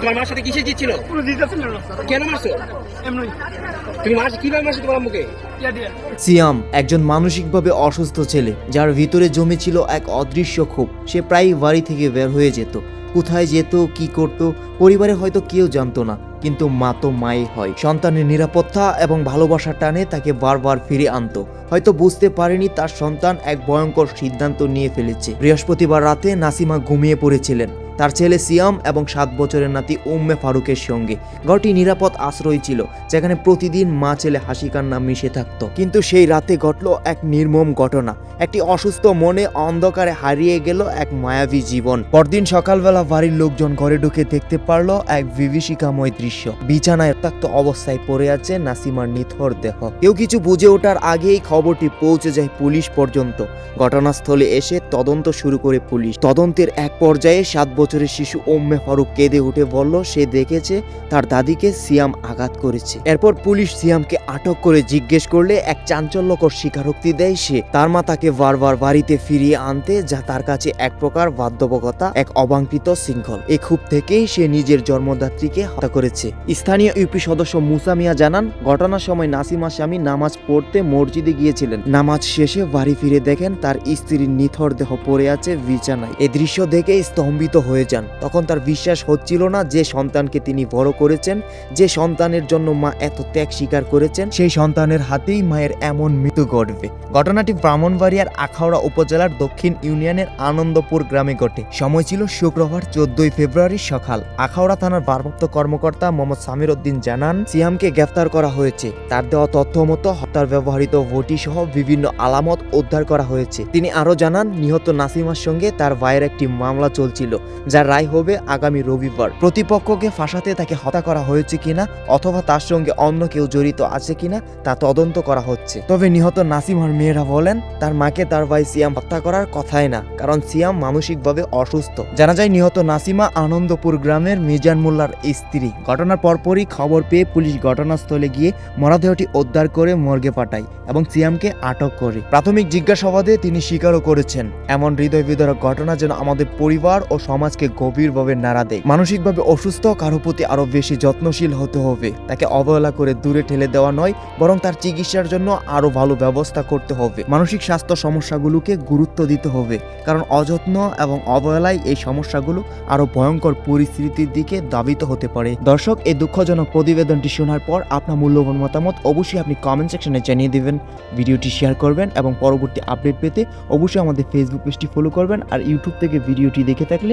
তোমার মার সাথে কিসে জিতছিল কোনো কেন মারছো? তুমি মার কীভাবে মারছো তোমার মুখে? সিয়াম একজন মানসিকভাবে অসুস্থ ছেলে যার ভিতরে জমেছিল এক অদৃশ্য ক্ষোভ। সে প্রায়ই বাড়ি থেকে বের হয়ে যেত। কোথায় যেত কি করত পরিবারে হয়তো কেউ জানতো না কিন্তু মা তো মাই হয়। সন্তানের নিরাপত্তা এবং ভালোবাসার টানে তাকে বারবার ফিরে আনতো। হয়তো বুঝতে পারেনি তার সন্তান এক ভয়ঙ্কর সিদ্ধান্ত নিয়ে ফেলেছে। বৃহস্পতিবার রাতে নাসিমা ঘুমিয়ে পড়েছিলেন। তার ছেলে সিয়াম এবং সাত বছরের নাতি উম্মে ফারুকের সঙ্গে। ঘরটি নিরাপদ আশ্রয় ছিল, যেখানে প্রতিদিন মা ছেলে হাসি কান্না মিশে থাকত। কিন্তু সেই রাতে ঘটল এক নির্মম ঘটনা। একটি অসুস্থ মনে অন্ধকারে হারিয়ে গেল এক মায়াবী জীবন। পরদিন সকালবেলা বাড়ির লোকজন ঘরে ঢুকে দেখতে পারল এক বিভীষিকাময় দৃশ্য। বিছানায় রক্তাক্ত অবস্থায় পড়ে আছে নাসিমার নিথর দেহ। কেউ কিছু বুঝে ওঠার আগেই খবরটি পৌঁছে যায় পুলিশ পর্যন্ত। ঘটনাস্থলে এসে তদন্ত শুরু করে পুলিশ। তদন্তের এক পর্যায়ে সাত বছরের শিশু ওম্মে ফারুক কেঁদে উঠে বলল, সে দেখেছে, তার দাদিকে সিয়াম আঘাত করেছে। এরপর পুলিশ সিয়ামকে আটক করে জিজ্ঞেস করলে এক চাঞ্চল্যকর স্বীকারোক্তি দেয় সে। তার মা তাকে বারবার বাড়িতে ফিরিয়ে আনতে, যা তার কাছে এক প্রকার বাধ্যবকতা এক অবাঙ্কিত শৃঙ্খল। এই ক্ষোভ থেকেই সে নিজের জন্মদাত্রীকে হত্যা করেছে। স্থানীয় ইউপি সদস্য মুসা মিয়া জানান, ঘটনার সময় নাসিমা স্বামী নামাজ পড়তে মসজিদে গিয়েছিলেন। নামাজ শেষে বাড়ি ফিরে দেখেন, তার স্ত্রীর নিথর দেহ পড়ে আছে বিছানায়। এই দৃশ্য দেখে স্তম্ভিত হয়ে যান। তখন তার বিশ্বাস হচ্ছিল না যে সন্তানকে তিনি বড় করেছেন, যে সন্তানের জন্য মা এত ত্যাগ স্বীকার করেছেন, সেই সন্তানের হাতেই মায়ের এমন মৃত্যু ঘটবে। ঘটনাটি ব্রাহ্মণবাড়িয়ার আখাউড়া উপজেলার দক্ষিণ ইউনিয়নের আনন্দপুর গ্রামে ঘটে। সময় ছিল শুক্রবার, চোদ্দই ফেব্রুয়ারি সকাল। আখাউড়া থানার ভারপ্রাপ্ত কর্মকর্তা মোহাম্মদ সামির উদ্দিন জানান, সিয়ামকে গ্রেফতার করা হয়েছে। তার দেওয়া তথ্য মতো হত্যার ব্যবহৃত ভোটি সহ বিভিন্ন আলামত উদ্ধার করা হয়েছে। তিনি আরও জানান, নিহত নাসিমার সঙ্গে তার ভাইয়ের একটি মামলা চলছিল। যার রায় হবে আগামী রবিবার। প্রতিপক্ষকে ফাঁসাতে তাকে হত্যা করা হয়েছে কিনা অথবা তার সঙ্গে অন্য কেউ জড়িত আছে কিনা তা তদন্ত করা হচ্ছে। তবে নিহত নাসিমার মেয়েরা বলেন, তার মাকে তার ভাই সিয়াম হত্যা করার কথাই না, কারণ সিয়াম মানসিকভাবে অসুস্থ। জানা যায়, নিহত নাসিমা আনন্দপুর গ্রামের মিজান মোল্লার স্ত্রী। ঘটনার পরপরই খবর পেয়ে পুলিশ ঘটনাস্থলে গিয়ে মরদেহটি উদ্ধার করে মর্গে পাঠায় এবং সিয়ামকে আটক করে। প্রাথমিক জিজ্ঞাসাবাদে তিনি স্বীকারও করেছেন, এমন হৃদয় বিদারক ঘটনা যেন আমাদের পরিবার ও সমাজকে গভীরভাবে নাড়া দেয়। মানসিকভাবে অসুস্থ, কারও প্রতি আরও বেশি যত্নশীল হতে হবে। তাকে অবহেলা করে দূরে ঠেলে দেওয়া নয়, বরং তার চিকিৎসার জন্য আরও ভালো ব্যবস্থা করতে হবে। মানসিক স্বাস্থ্য সমস্যাগুলোকে গুরুত্ব দিতে হবে, কারণ অযত্ন এবং অবহেলায় এই সমস্যাগুলো আরও ভয়ঙ্কর পরিস্থিতির দিকে দাবিত হতে পারে। দর্শক, এই দুঃখজনক প্রতিবেদনটি শোনার পর আপনার মূল্যবান মতামত অবশ্যই আপনি কমেন্ট সেকশনে জানিয়ে দেবেন। ভিডিওটি শেয়ার করবেন এবং পরবর্তী আপডেট পেতে অবশ্যই আমাদের ফেসবুক পেজটি ফলো করবেন আর ইউটিউব থেকে ভিডিওটি দেখে থাকলে